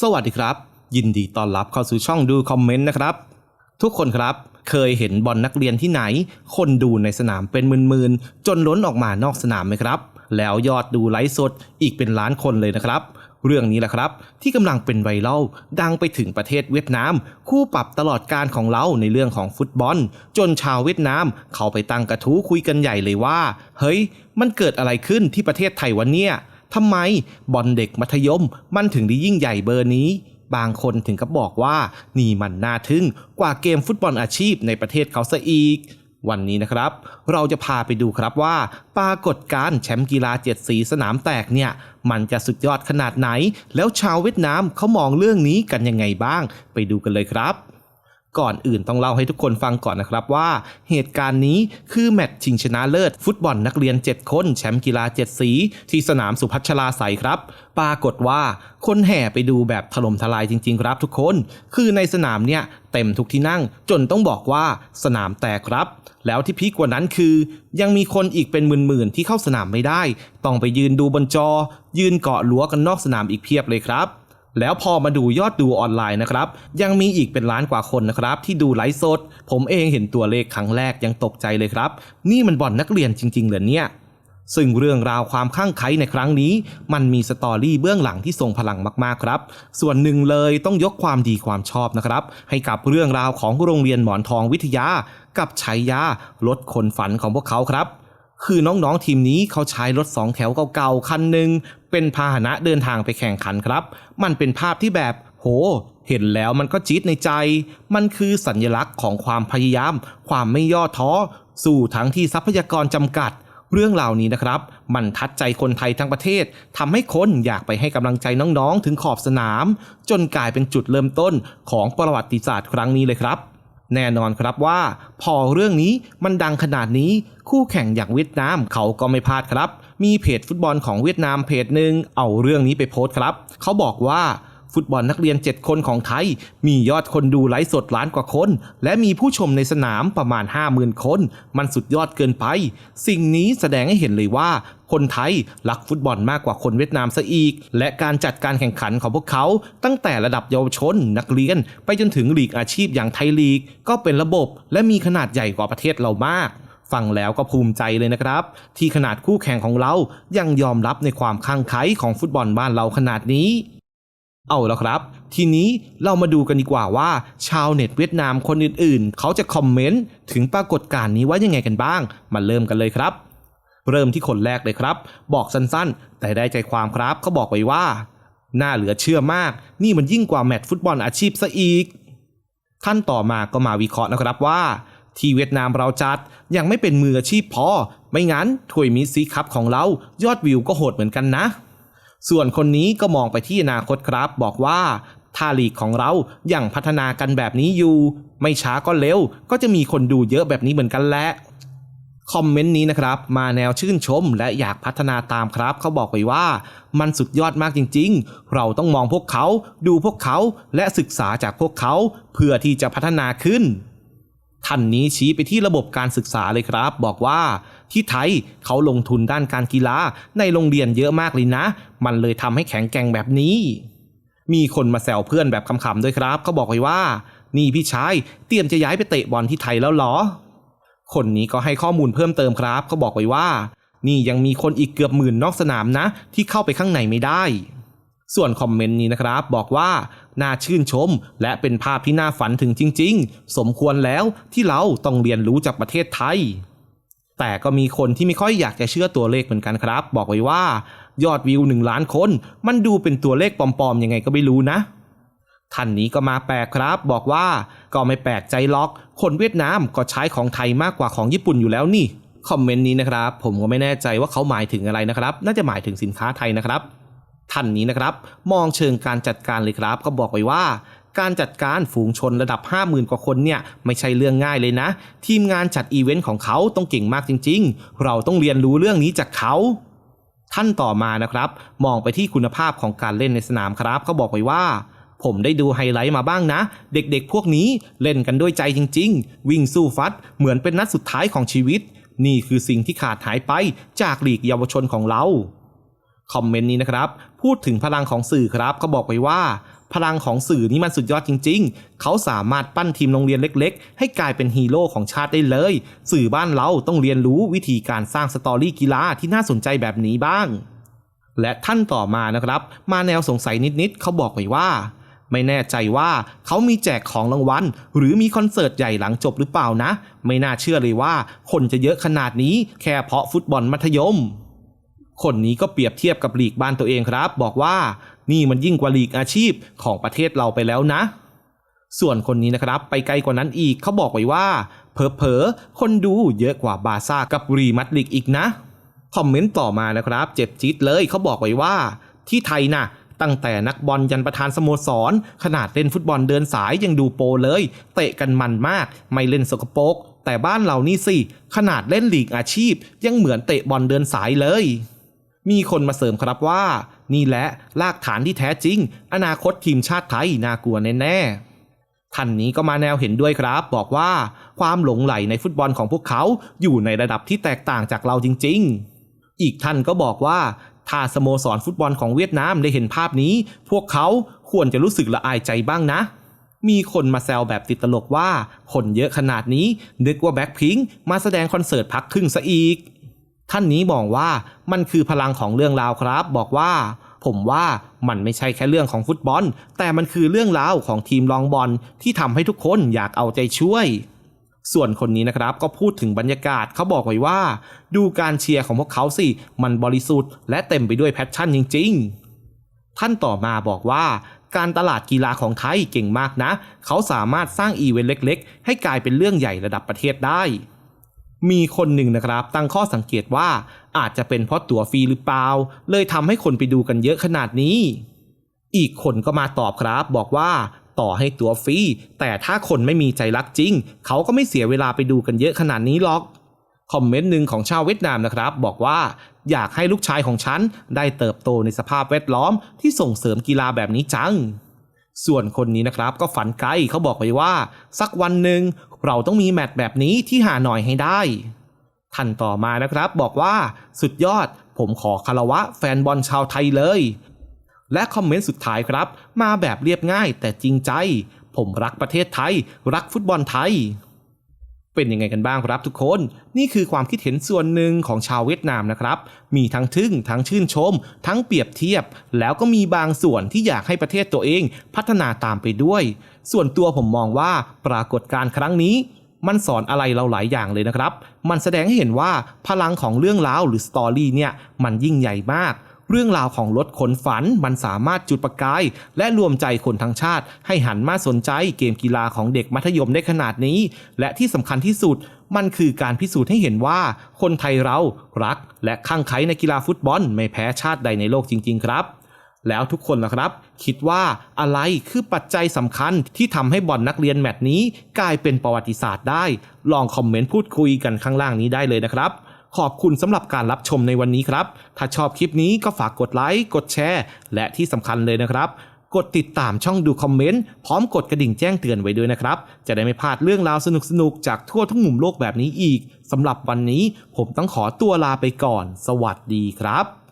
สวัสดีครับ ยินดีต้อนรับเข้าสู่ช่องดูคอมเมนต์นะครับ ทุกคนครับเคยเห็นบอลนักเรียนที่ไหน คนดูในสนามเป็นหมื่นๆจนล้นออกมานอกสนามไหมครับ แล้วยอดดูไลฟ์สดอีกเป็นล้านคนเลยนะครับ เรื่องนี้แหละครับ ที่กำลังเป็นไวรัลดังไปถึงประเทศเวียดนาม คู่ปรับตลอดการของเราในเรื่องของฟุตบอล จนชาวเวียดนามเขาไปตั้งกระทู้คุยกันใหญ่เลยว่า เฮ้ย มันเกิดอะไรขึ้นที่ประเทศไทยวันเนี่ย ทำไมบอลเด็กมัธยมมันถึงได้ยิ่งใหญ่เบอร์นี้ บางคนถึงกับบอกว่า นี่มันน่าทึ่งกว่าเกมฟุตบอลอาชีพในประเทศเขาซะอีก วันนี้นะครับ เราจะพาไปดูครับว่า ปรากฏการ์แชมป์กีฬาเจ็ดสีสนามแตกเนี่ย มันจะสุดยอดขนาดไหน แล้วชาวเวียดนามเขามองเรื่องนี้กันยังไงบ้าง ไปดูกันเลยครับ ก่อนอื่นต้องเล่าให้ทุกคนฟังก่อนนะครับว่าเหตุการณ์นี้คือแมตช์ชิงชนะเลิศ ฟุตบอลนักเรียน 7 คนแชมป์กีฬา 7 สี ที่สนามสุพัชลาใสครับ ปรากฏว่าคนแห่ไปดูแบบถล่มทลายจริง ๆ ครับทุกคน คือในสนามเนี่ยเต็มทุกที่นั่งจนต้องบอกว่าสนามแตกครับ แล้วที่พีคกว่านั้นคือ ยังมีคนอีกเป็นหมื่นๆที่เข้าสนามไม่ได้ ต้องไปยืนดูบนจอ ยืนเกาะรั้วกันนอกสนามอีกเพียบเลยครับ แล้วพอมาดูยอดดูออนไลน์นะครับ ยังมีอีกเป็นล้านกว่าคนนะครับ ที่ดูไลฟ์สด ผมเองเห็นตัวเลขครั้งแรกยังตกใจเลยครับ นี่มันบ่อนนักเรียนจริง ๆเหรอเนี่ยซึ่งเรื่องราวความข้างไคล้ในครั้งนี้ มันมีสตอรี่เบื้องหลังที่ทรงพลังมากๆครับ ส่วนหนึ่งเลยต้องยกความดีความชอบนะครับ ให้กับเรื่องราวของโรงเรียนหมอนทองวิทยา กับชัยยารถคนฝันของพวกเขาครับ คือน้องๆทีมนี้เขาใช้รถสองแถวเก่าๆคันหนึ่งเป็นพาหนะเดินทางไปแข่งขันครับ มันเป็นภาพที่แบบโห เห็นแล้วมันก็จี๊ดในใจ มันคือสัญลักษณ์ของความพยายาม ความไม่ย่อท้อ สู่ทั้งที่ทรัพยากรจำกัด เรื่องเหล่านี้นะครับ มันทัดใจคนไทยทั้งประเทศทำให้คนอยากไปให้กำลังใจน้องๆ ถึงขอบสนาม จนกลายเป็นจุดเริ่มต้นของประวัติศาสตร์ครั้งนี้เลยครับ แน่นอนครับว่า พอเรื่องนี้มันดังขนาดนี้ คู่แข่งอย่างเวียดนามเขาก็ไม่พลาดครับ มีเพจฟุตบอลของเวียดนามเพจหนึ่งเอาเรื่องนี้ไปโพสต์ครับ เขาบอกว่า ฟุตบอลนักเรียน 7 คนของไทย มียอดคนดูไลฟ์สดล้านกว่าคน และมีผู้ชมในสนามประมาณ 50,000 คน มันสุดยอดเกินไป สิ่งนี้แสดงให้เห็นเลยว่าคนไทยรักฟุตบอลมากกว่าคนเวียดนามซะอีก และการจัดการแข่งขันของพวกเขา ตั้งแต่ระดับเยาวชน นักเรียน ไปจนถึงลีกอาชีพอย่างไทยลีก ก็เป็นระบบ และมีขนาดใหญ่กว่าประเทศเรามากฟังแล้วก็ภูมิใจเลยนะครับ ที่ขนาดคู่แข่งของเรายังยอมรับในความข้างไคล้ของฟุตบอลบ้านเราขนาดนี้ เอาแล้วครับ ทีนี้เรามาดูกันดีกว่าว่า ชาวเน็ตเวียดนามคนอื่นๆ เขาจะคอมเมนต์ถึงปรากฏการณ์นี้ว่ายังไงกันบ้าง มาเริ่มกันเลยครับ เริ่มที่คนแรกเลยครับ บอกสั้นๆ แต่ได้ใจความครับเขาบอกไว้ว่า น่าเหลือเชื่อมาก นี่มันยิ่งกว่าแมตช์ฟุตบอลอาชีพซะอีก ท่านต่อมาก็มาวิเคราะห์นะครับว่า ที่เวียดนามเราจัดยังไม่เป็นมืออาชีพพอ ไม่งั้นถ้วยมิสซีคัพของเรายอดวิวก็โหดเหมือนกันนะ ส่วนคนนี้ก็มองไปที่อนาคตครับ บอกว่าถ้าลีกของเราอยังพัฒนากันแบบนี้อยู่ ไม่ช้าก็เร็ว ก็จะมีคนดูเยอะแบบนี้เหมือนกันแหละคอมเมนต์นี้นะครับมาแนวชื่นชมและอยากพัฒนาตามครับ เขาบอกไว้ว่า มันสุดยอดมากจริง ๆ เราต้องมองพวกเขาดูพวกเขาและศึกษาจากพวกเขา เพื่อที่จะพัฒนาขึ้นท่านนี้ชี้ไปที่ระบบการศึกษาเลยครับ บอกว่า ที่ไทยเขาลงทุนด้านการกีฬาในโรงเรียนเยอะมากเลยนะ มันเลยทำให้แข็งแกร่งแบบนี้ มีคนมาแซวเพื่อนแบบขำๆด้วยครับเขาบอกไว้ว่า นี่พี่ชายเตรียมจะย้ายไปเตะบอลที่ไทยแล้วหรอ คนนี้ก็ให้ข้อมูลเพิ่มเติมครับเขาบอกไว้ว่า นี่ยังมีคนอีกเกือบหมื่นนอกสนามนะ ที่เข้าไปข้างในไม่ได้ส่วนคอมเมนต์นี้นะครับบอกว่า น่าชื่นชม และเป็นภาพที่น่าฝันถึงจริง ๆ สมควรแล้วที่เราต้องเรียนรู้จากประเทศไทย แต่ก็มีคนที่ไม่ค่อยอยากจะเชื่อตัวเลขเหมือนกันครับ บอกไว้ว่ายอดวิวหนึ่งล้านคน มันดูเป็นตัวเลขปลอมๆยังไงก็ไม่รู้นะท่านนี้ก็มาแปลกครับ บอกว่าก็ไม่แปลกใจล็อก คนเวียดนามก็ใช้ของไทยมากกว่าของญี่ปุ่นอยู่แล้วนี่คอมเมนต์นี้นะครับ ผมก็ไม่แน่ใจว่าเขาหมายถึงอะไรนะครับ น่าจะหมายถึงสินค้าไทยนะครับท่านนี้นะครับ มองเชิงการจัดการเลยครับ ก็บอกไว้ว่า การจัดการฝูงชนระดับ 50,000 กว่าคนเนี่ยไม่ใช่เรื่องง่ายเลยนะ ทีมงานจัดอีเวนต์ของเขาต้องเก่งมากจริง ๆ เราต้องเรียนรู้เรื่องนี้จากเขาท่านต่อมานะครับ มองไปที่คุณภาพของการเล่นในสนามครับเขาบอกไว้ว่า ผมได้ดูไฮไลท์มาบ้างนะ เด็กๆพวกนี้เล่นกันด้วยใจจริง ๆ วิ่งสู้ฟัด เหมือนเป็นนัดสุดท้ายของชีวิต นี่คือสิ่งที่ขาดหายไปจากหลีกเยาวชนของเรา คอมเมนต์นี้นะครับ พูดถึงพลังของสื่อครับก็บอกไว้ว่า พลังของสื่อนี่มันสุดยอดจริง ๆ เขาสามารถปั้นทีมโรงเรียนเล็ก ๆ ให้กลายเป็นฮีโร่ของชาติได้เลย สื่อบ้านเราต้องเรียนรู้วิธีการสร้างสตอรี่กีฬาที่น่าสนใจแบบนี้บ้าง และท่านต่อมานะครับ มาแนวสงสัยนิดๆเขาบอกไว้ว่า ไม่แน่ใจว่าเขามีแจกของรางวัลหรือมีคอนเสิร์ตใหญ่หลังจบหรือเปล่านะ ไม่น่าเชื่อเลยว่า คนจะเยอะขนาดนี้แค่เพราะฟุตบอลมัธยม คนนี้ก็เปรียบเทียบกับลีกบ้านตัวเองครับ บอกว่านี่มันยิ่งกว่าลีกอาชีพของประเทศเราไปแล้วนะ ส่วนคนนี้นะครับ ไปไกลกว่านั้นอีกเขาบอกไว้ว่าเผลอๆคนดูเยอะกว่าบาซ่ากับรีมัดริกอีกนะคอมเมนต์ต่อมานะครับ เจ็บจี๊ดเลยเขาบอกไว้ว่า ที่ไทยน่ะตั้งแต่นักบอลยันประธานสโมสร ขนาดเล่นฟุตบอลเดินสายยังดูโปเลย เตะกันมันมาก ไม่เล่นสกปรกแต่บ้านเรานี่สิ ขนาดเล่นลีกอาชีพ ยังเหมือนเตะบอลเดินสายเลย มีคนมาเสริมครับว่า นี่แหละรากฐานที่แท้จริง อนาคตทีมชาติไทยน่ากลัวแน่ๆท่านนี้ก็มาแนวเห็นด้วยครับ บอกว่าความหลงไหลในฟุตบอลของพวกเขาอยู่ในระดับที่แตกต่างจากเราจริง ๆ อีกท่านก็บอกว่าถ้าสโมสรฟุตบอลของเวียดนามได้เห็นภาพนี้ พวกเขาควรจะรู้สึกละอายใจบ้างนะ มีคนมาแซวแบบติดตลกว่า คนเยอะขนาดนี้นึกว่าแบ็คพิงมาแสดงคอนเสิร์ตพักครึ่งซะอีก ท่านนี้บอกว่ามันคือพลังของเรื่องราวครับ บอกว่า ผมว่ามันไม่ใช่แค่เรื่องของฟุตบอล แต่มันคือเรื่องราวของทีมลองบอลที่ทำให้ทุกคนอยากเอาใจช่วย ส่วนคนนี้นะครับก็พูดถึงบรรยากาศเขาบอกไว้ว่า ดูการเชียร์ของพวกเขาสิ มันบริสุทธิ์และเต็มไปด้วยแพชชั่นจริง ๆ ท่านต่อมาบอกว่าการตลาดกีฬาของไทยเก่งมากนะ เขาสามารถสร้างอีเวนต์เล็ก ๆ ให้กลายเป็นเรื่องใหญ่ระดับประเทศได้ มีคนหนึ่งนะครับ ตั้งข้อสังเกตว่าอาจจะเป็นเพราะตั๋วฟรีหรือเปล่า เลยทำให้คนไปดูกันเยอะขนาดนี้ อีกคนก็มาตอบครับ บอกว่าต่อให้ตั๋วฟรีแต่ถ้าคนไม่มีใจรักจริง เขาก็ไม่เสียเวลาไปดูกันเยอะขนาดนี้หรอกคอมเมนต์หนึ่งของชาวเวียดนามนะครับ บอกว่าอยากให้ลูกชายของฉันได้เติบโตในสภาพแวดล้อมที่ส่งเสริมกีฬาแบบนี้จัง ส่วนคนนี้นะครับก็ฝันไกลเขาบอกไว้ว่า สักวันหนึ่งเราต้องมีแมตช์แบบนี้ที่หาหน่อยให้ได้ ท่านต่อมานะครับบอกว่าสุดยอดผมขอคารวะแฟนบอลชาวไทยเลย และคอมเมนต์สุดท้ายครับ มาแบบเรียบง่ายแต่จริงใจ ผมรักประเทศไทย รักฟุตบอลไทย เป็นยังไงกันบ้างครับทุกคน นี่คือความคิดเห็นส่วนหนึ่งของชาวเวียดนามนะครับ มีทั้งทึ่ง ทั้งชื่นชม ทั้งเปรียบเทียบ แล้วก็มีบางส่วนที่อยากให้ประเทศตัวเองพัฒนาตามไปด้วย ส่วนตัวผมมองว่าปรากฏการณ์ครั้งนี้มันสอนอะไรเราหลายอย่างเลยนะครับ มันแสดงให้เห็นว่าพลังของเรื่องราวหรือสตอรี่เนี่ยมันยิ่งใหญ่มาก เรื่องราวของรถขนฝันมันสามารถจุดประกาย และรวมใจคนทั้งชาติ ให้หันมาสนใจเกมกีฬาของเด็กมัธยมได้ขนาดนี้ และที่สำคัญที่สุดมันคือการพิสูจน์ให้เห็นว่าคนไทยเรารัก และข้างไคล้ในกีฬาฟุตบอล ไม่แพ้ชาติใดในโลกจริง ๆ ครับ แล้วทุกคนล่ะครับ คิดว่าอะไรคือปัจจัยสำคัญที่ทำให้บอลนักเรียนแมตช์นี้ กลายเป็นประวัติศาสตร์ได้ ลองคอมเมนต์พูดคุยกันข้างล่างนี้ได้เลยนะครับ ขอบคุณสำหรับการรับชมในวันนี้ครับ ถ้าชอบคลิปนี้ก็ฝากกดไลค์ กดแชร์ และที่สำคัญเลยนะครับ กดติดตามช่องดูคอมเมนต์ พร้อมกดกระดิ่งแจ้งเตือนไว้ด้วยนะครับ จะได้ไม่พลาดเรื่องราวสนุกๆ จากทั่วทุกมุมโลกแบบนี้อีกสำหรับวันนี้ผมต้องขอตัวลาไปก่อน สวัสดีครับ